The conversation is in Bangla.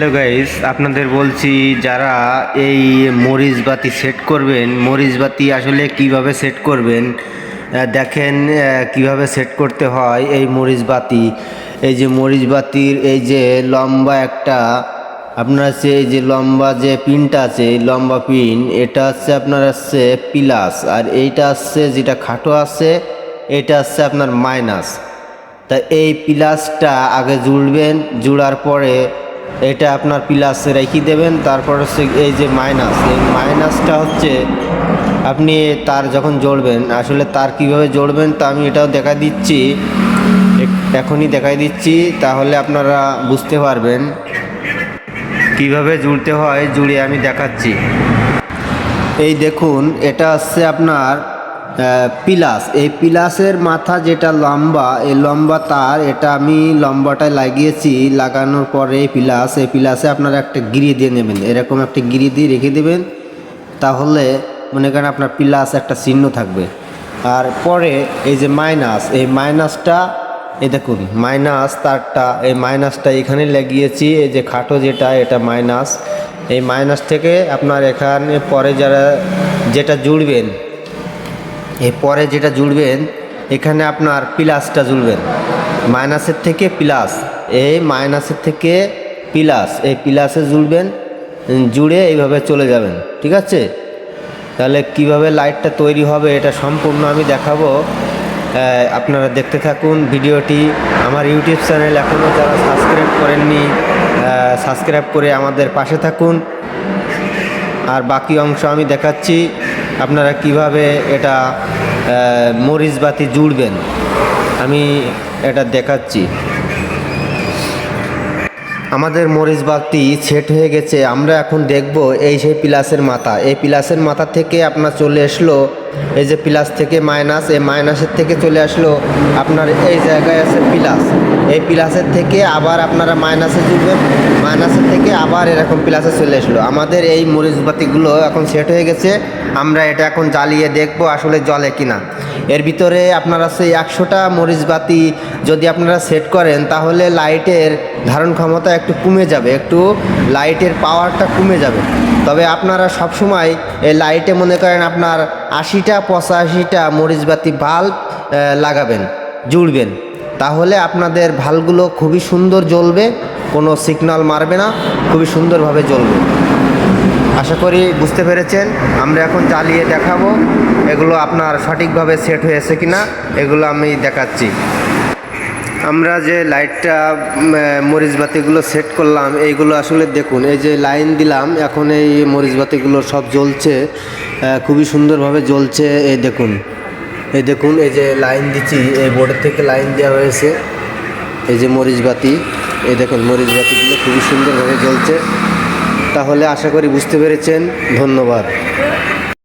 হ্যালো গাইস আপনাদের বলছি, যারা এই মরিচ বাতি সেট করবেন মরিচ বাতি আসলে কীভাবে সেট করবেন? দেখেন কীভাবে সেট করতে হয় এই মরিচ বাতি এই যে মরিচ বাতির এই যে লম্বা একটা, আপনার হচ্ছে এই যে লম্বা যে পিনটা আছে, এই লম্বা পিন, এটা হচ্ছে আপনার হচ্ছে প্লাস, আর এইটা হচ্ছে যেটা খাটো আছে, এটা হচ্ছে আপনার মাইনাস। তা এই প্লাসটা আগে জুড়বেন, জুড়ার পরে এটা আপনার প্লাস রেখে দেবেন, তারপর হচ্ছে এই যে মাইনাস এই মাইনাসটা হচ্ছে আপনি তার যখন জড়বেন, আসলে তার কীভাবে জড়বেন তা আমি এটাও দেখা দিচ্ছি। এখনই দেখাই দিচ্ছি, তাহলে আপনারা বুঝতে পারবেন কীভাবে জুড়তে হয়, জুড়ে আমি দেখাচ্ছি। এই দেখুন, এটা হচ্ছে আপনার পিলাস। এই পিলাসের মাথা যেটা লম্বা, এই লম্বা তার, এটা আমি লম্বাটায় লাগিয়েছি, লাগানোর পরে এই পিলাস, এই পিলাসে আপনারা একটা গিরি দিয়ে নেবেন। এরকম একটা গিরি দিয়ে রেখে দেবেন, তাহলে মনে করেন আপনার পিলাস একটা চিহ্ন থাকবে। আর পরে এই যে মাইনাস, এই মাইনাসটা, এই দেখুন, মাইনাস তারটা, এই মাইনাসটা এখানে লাগিয়েছি, এই যে খাটো যেটা, এটা মাইনাস। এই মাইনাস থেকে আপনার এখানে পরে যারা, যেটা জুড়বেন এই পরে যেটা জুড়বেন এখানে আপনার প্লাসটা জুড়বেন মাইনাসের থেকে প্লাস। এই মাইনাসের থেকে প্লাস। এই প্লাসে জুড়বেন জুড়ে এইভাবে চলে যাবেন। ঠিক আছে? তাহলে কীভাবে লাইটটা তৈরি হবে এটা সম্পূর্ণ আমি দেখাবো। আপনারা দেখতে থাকুন ভিডিওটি। আমার ইউটিউব চ্যানেল এখনও যারা সাবস্ক্রাইব করেননি সাবস্ক্রাইব করে আমাদের পাশে থাকুন। আর বাকি অংশ আমি দেখাচ্ছি। আপনারা কীভাবে এটা মরিচবাতি মরিচ বাতি জুড়বেন? আমি এটা দেখাচ্ছি। আমাদের মরিচ বাতি সেট হয়ে গেছে, আমরা এখন দেখব এই সেই প্লাসের মাথা। এই প্লাসের মাথা থেকে আপনার চলে আসলো, এই যে প্লাস থেকে মাইনাস, এই মাইনাসের থেকে চলে আসলো আপনার এই জায়গায় আছে প্লাস। এই প্লাসের থেকে আবার আপনারা মাইনাসে জুড়বেন, মাইনাসের থেকে আবার এরকম প্লাসে চলে আসলো। আমাদের এই মরিচ বাতিগুলো এখন সেট হয়ে গেছে, আমরা এটা এখন জ্বালিয়ে দেখব আসলে জলে কিনা। এর ভিতরে আপনারা সেই একশোটা মরিচ বাতি যদি আপনারা সেট করেন, তাহলে লাইটের ধারণ ক্ষমতা একটু কমে যাবে, একটু লাইটের পাওয়ারটা কমে যাবে। তবে আপনারা সবসময় এই লাইটে মনে করেন আপনার আশিটা, পঁচাশিটা মরিচ বাতি বাল্ব লাগাবেন জুড়বেন তাহলে আপনাদের ভালগুলো খুবই সুন্দর জ্বলবে, কোনো সিগন্যাল মারবে না, খুবই সুন্দরভাবে জ্বলবে। আশা করি বুঝতে পেরেছেন, আমরা এখন চালিয়ে দেখাবো, এগুলো আপনার সঠিকভাবে সেট হয়েছে কিনা, এগুলো আমি দেখাচ্ছি। আমরা যে লাইটটা মরিচ বাতিগুলো সেট করলাম, এইগুলো আসলে দেখুন, এই যে লাইন দিলাম, এখন এই মরিচ বাতিগুলো সব জ্বলছে খুবই সুন্দরভাবে জ্বলছে, এই দেখুন এই দেখুন, এই যে লাইন দিচ্ছি, এই বোর্ডের থেকে লাইন দেওয়া হয়েছে, এই যে মরিচ বাতি, এই দেখুন, মরিচ বাতিগুলো খুবই সুন্দরভাবে জ্বলছে, তাহলে আশা করি বুঝতে পেরেছেন, ধন্যবাদ।